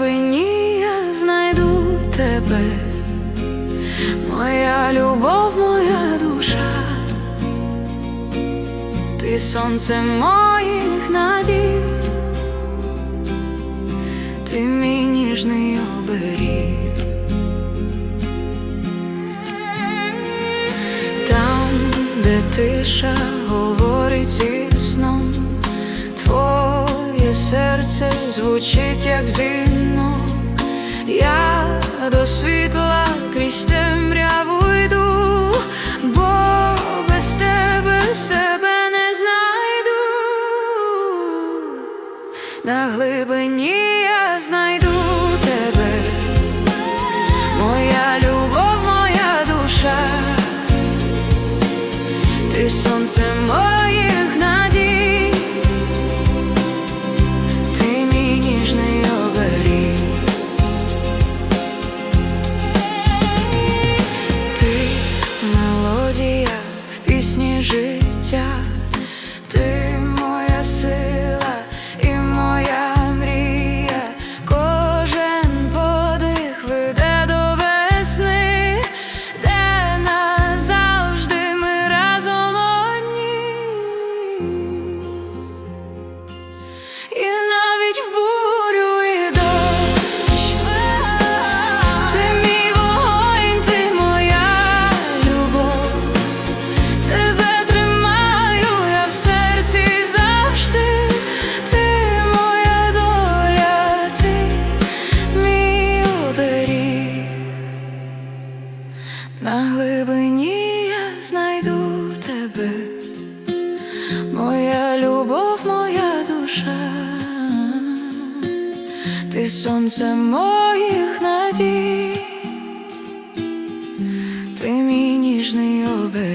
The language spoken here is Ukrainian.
глибині я знайду тебе, моя любов, моя душа, ти сонце моїх надій, ти мій ніжний оберіг. Там, де тиша говорить зі сном, твой серце звучить, як дзвінок Я до світла крізь темряву йду, бо без тебе себе не знайду. На глибині На глибині я знайду тебе, моя любов, моя душа, ти сонце моїх надій, ти мій ніжний оберіг.